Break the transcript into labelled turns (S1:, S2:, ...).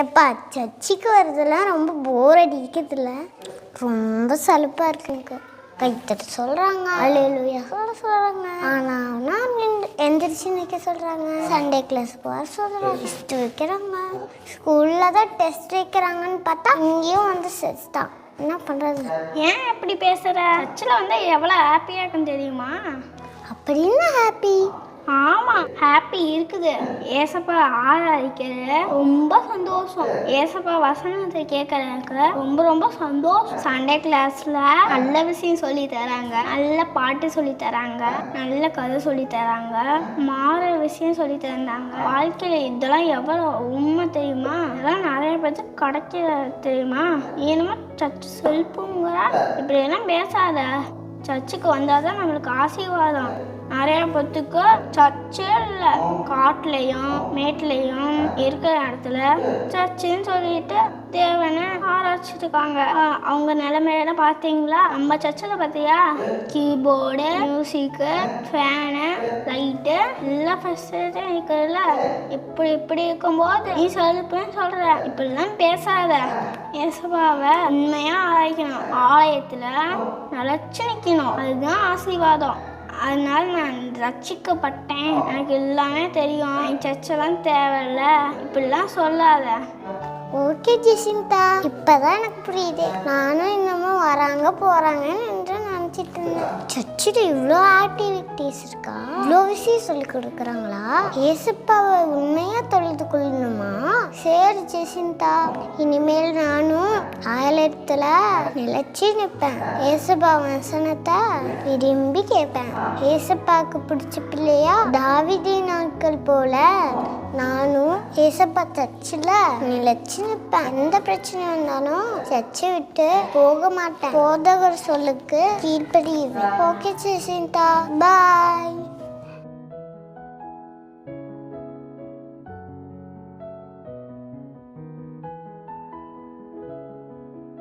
S1: எப்பா சர்ச்சுக்கு வரதெல்லாம் ரொம்ப போர் அடிக்கிறதுல ரொம்ப சலுப்பாக இருக்குங்க கைத்தட்டு சொல்கிறாங்க அலையிலுயா சொல்ல சொல்கிறாங்க ஆனால் நான் எந்திரிச்சு நிற்க சொல்கிறாங்க சண்டே கிளாஸுக்கு வர சொல்கிறாங்க டெஸ்ட் வைக்கிறாங்க. ஸ்கூலில் தான் டெஸ்ட் வைக்கிறாங்கன்னு பார்த்தா இங்கேயும் வந்து செஸ் தான். என்ன பண்ணுறது
S2: ஏன் இப்படி பேசுற? சர்ச்சில் வந்து எவ்வளோ ஹாப்பியாக இருக்குன்னு தெரியுமா?
S1: அப்படி என்ன ஹாப்பி
S2: ஆமாம் ஹாப்பி இருக்குது. ஏசப்பா ஆராதிக்கிறது ரொம்ப சந்தோஷம். ஏசப்பா வசனத்தை கேட்கறதுக்கு ரொம்ப ரொம்ப சந்தோஷம். சண்டே கிளாஸில் நல்ல விஷயம் சொல்லி தராங்க. நல்ல பாட்டு சொல்லி தராங்க. நல்ல கதை சொல்லி தராங்க. மாற விஷயம் சொல்லி தந்தாங்க. வாழ்க்கையில் இதெல்லாம் எவ்வளோ உண்மை தெரியுமா? இதெல்லாம் நிறைய பேர்த்துக்கு கிடைக்க தெரியுமா? ஏன்னா சர்ச்சு செல்ஃபுங்கிற இப்படியெல்லாம் பேசாத. சர்ச்சுக்கு வந்தால் தான் நம்மளுக்கு ஆசீர்வாதம். நிறைய பேத்துக்கு சர்ச்சே இல்லை. காட்டுலையும் மேட்லையும் இருக்கிற இடத்துல சர்ச்சுன்னு சொல்லிட்டு தேவனை ஆராய்ச்சிட்டு இருக்காங்க அவங்க நிலைமையில பார்த்தீங்களா? நம்ம சர்ச்சில் பார்த்தியா? கீபோர்டு மியூசிக்கு ஃபேனு லைட்டு எல்லாம் ஃபெசிலிட்டியும் இருக்குதுல்ல இப்படி இப்படி இருக்கும்போது நீ சொல்லுப்புன்னு சொல்கிற இப்படிலாம் பேசாத. இயேசுபாவை உண்மையாக ஆராய்க்கணும். ஆலயத்தில் நிலச்சி நிற்கணும் அதுதான் ஆசீர்வாதம். அதனால நான் ரட்சிக்கப்பட்டேன். எனக்கு எல்லாமே தெரியும். என் சர்ச்செல்லாம் தேவையில்ல. இப்படிலாம் சொல்லாத.
S1: Okay Jacinta. இப்பதான் எனக்கு புரியுது. நானும் இன்னமும் வராங்க போறாங்கன்னு என்று நினைச்சிட்டு இருந்தேன். சர்ச்சில் இவ்வளோ ஆக்டிவிட்டிஸ் இருக்கா? இவ்வளோ விஷயம் சொல்லி கொடுக்குறாங்களா? ஏசப்பாவை உண்மையா தொழுது கொள்ளணுமா? சரி ஜெசிந்தா. இனிமேல் நானும் ஆயிரத்துல நிலைச்சி நிற்பேன் ஏசப்பா வசனத்தை விரும்பி கேட்பேன். ஏசப்பாவுக்கு பிடிச்ச பிள்ளையா? தாவிதி நாட்கள் போல நானும் ஏசப்பா சர்ச்சில் நிலைச்சு நிற்பேன் எந்த பிரச்சனை வந்தாலும் சர்ச்சை விட்டு போக மாட்டேன். போதகர் சொல்லுக்கு கீழ்ப்படியுவேன். ஓகே சிசிந்தா பாய்